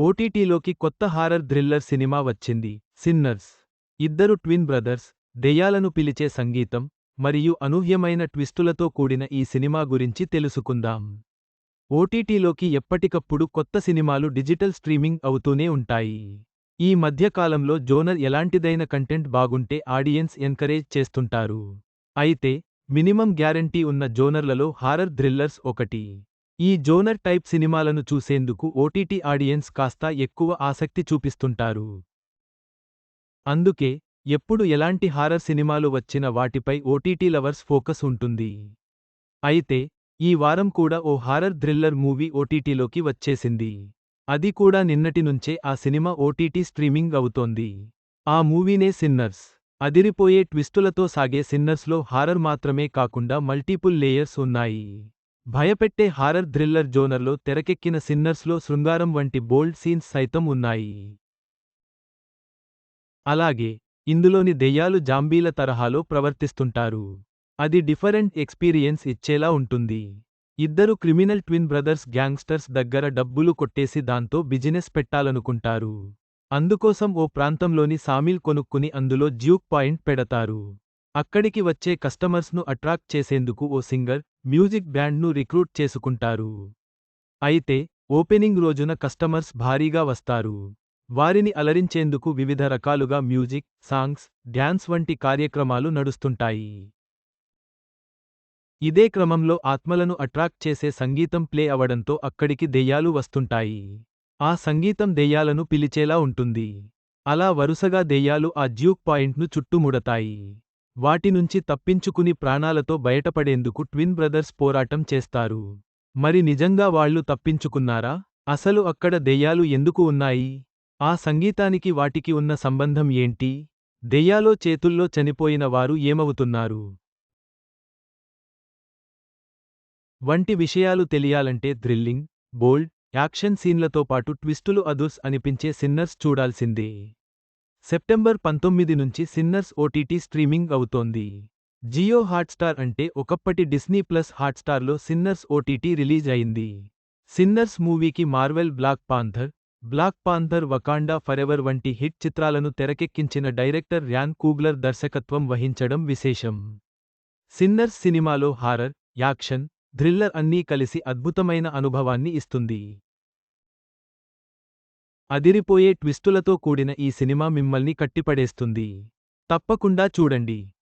ఓటీటీలోకి కొత్త horror thriller cinema వచ్చింది. Sinners. ఇద్దరు ట్విన్ బ్రదర్స్ దెయ్యాలను పిలిచే సంగీతం మరియు అనూహ్యమైన ట్విస్టులతో కూడిన ఈ సినిమా గురించి తెలుసుకుందాం. ఓటీటీలోకి ఎప్పటికప్పుడు కొత్త సినిమాలు డిజిటల్ స్ట్రీమింగ్ అవుతూనే ఉంటాయి. ఈ మధ్యకాలంలో జోనర్ ఎలాంటిదైన కంటెంట్ బాగుంటే ఆడియన్స్ ఎన్కరేజ్ చేస్తుంటారు. అయితే మినిమం గ్యారంటీ ఉన్న జోనర్లలో హారర్ థ్రిల్లర్స్ ఒకటి. ఈ జోనర్ టైప్ సినిమాలను చూసేందుకు ఓటీటీ ఆడియన్స్ కాస్త ఎక్కువ ఆసక్తి చూపిస్తుంటారు. అందుకే ఎప్పుడు ఎలాంటి హారర్ సినిమాలు వచ్చిన వాటిపై ఓటీటీ లవర్స్ ఫోకస్ ఉంటుంది. అయితే ఈ వారం కూడా ఓ హారర్ థ్రిల్లర్ మూవీ ఓటీటీలోకి వచ్చేసింది. అది కూడా నిన్నటి నుంచే ఆ సినిమా ఓటీటీ స్ట్రీమింగ్ అవుతోంది. ఆ మూవీనే సిన్నర్స్. అదిరిపోయే ట్విస్టులతో సాగే సిన్నర్స్లో హారర్ మాత్రమే కాకుండా మల్టీపుల్ లేయర్స్ ఉన్నాయి. భయపెట్టే హారర్ థ్రిల్లర్ జోనర్లో తెరకెక్కిన సిన్నర్స్లో శృంగారం వంటి బోల్డ్ సీన్స్ సైతం ఉన్నాయి. అలాగే ఇందులోని దెయ్యాలు జాంబీల తరహాలో ప్రవర్తిస్తుంటారు. అది డిఫరెంట్ ఎక్స్పీరియన్స్ ఇచ్చేలా ఉంటుంది. ఇద్దరు క్రిమినల్ ట్విన్ బ్రదర్స్ గ్యాంగ్స్టర్స్ దగ్గర డబ్బులు కొట్టేసి దాంతో బిజినెస్ పెట్టాలనుకుంటారు. అందుకోసం ఓ ప్రాంతంలోని సామిల్ కొనుక్కుని అందులో జ్యూక్ పాయింట్ పెడతారు. అక్కడికి వచ్చే కస్టమర్స్ను అట్రాక్ట్ చేసేందుకు ఓ సింగర్ మ్యూజిక్ బ్యాండ్ను రిక్రూట్ చేసుకుంటారు. అయితే ఓపెనింగ్ రోజున కస్టమర్స్ భారీగా వస్తారు. వారిని అలరించేందుకు వివిధ రకాలుగా మ్యూజిక్ సాంగ్స్ డ్యాన్స్ వంటి కార్యక్రమాలు నడుస్తుంటాయి. ఇదే క్రమంలో ఆత్మలను అట్రాక్ట్ చేసే సంగీతం ప్లే అవడంతో అక్కడికి దెయ్యాలు వస్తుంటాయి. ఆ సంగీతం దెయ్యాలను పిలిచేలా ఉంటుంది. అలా వరుసగా దెయ్యాలు ఆ జ్యూక్ పాయింట్ను చుట్టుముడతాయి. వాటి నుంచి తప్పించుకుని ప్రాణాలతో బయటపడేందుకు ట్విన్ బ్రదర్స్ పోరాటం చేస్తారు. మరి నిజంగా వాళ్ళు తప్పించుకున్నారా? అసలు అక్కడ దెయ్యాలు ఎందుకు ఉన్నాయి? ఆ సంగీతానికి వాటికి ఉన్న సంబంధం ఏంటి? దెయ్యాలో చేతుల్లో చనిపోయిన వారు ఏమవుతున్నారు? వంటి విషయాలు తెలియాలంటే థ్రిల్లింగ్ బోల్డ్ యాక్షన్ సీన్లతో పాటు ట్విస్టులు అదుర్స్ అనిపించే సిన్నర్స్ చూడాల్సిందే. సెప్టెంబర్ పంతొమ్మిది నుంచి సిన్నర్స్ ఓటీటీ స్ట్రీమింగ్ అవుతోంది. జియో హాట్స్టార్ అంటే ఒకప్పటి డిస్నీ ప్లస్ హాట్స్టార్లో సిన్నర్స్ ఓటీటీ రిలీజ్ అయింది. సిన్నర్స్ మూవీకి Marvel Black Panther Black Panther Wakanda Forever వంటి హిట్ చిత్రాలను తెరకెక్కించిన డైరెక్టర్ ర్యాన్ కూగ్లర్ దర్శకత్వం వహించడం విశేషం. సిన్నర్స్ సినిమాలో హారర్ యాక్షన్ థ్రిల్లర్ అన్నీ కలిసి అద్భుతమైన అనుభవాన్ని ఇస్తుంది. అదిరిపోయే ట్విస్టులతో కూడిన ఈ సినిమా మిమ్మల్ని కట్టిపడేస్తుంది. తప్పకుండా చూడండి.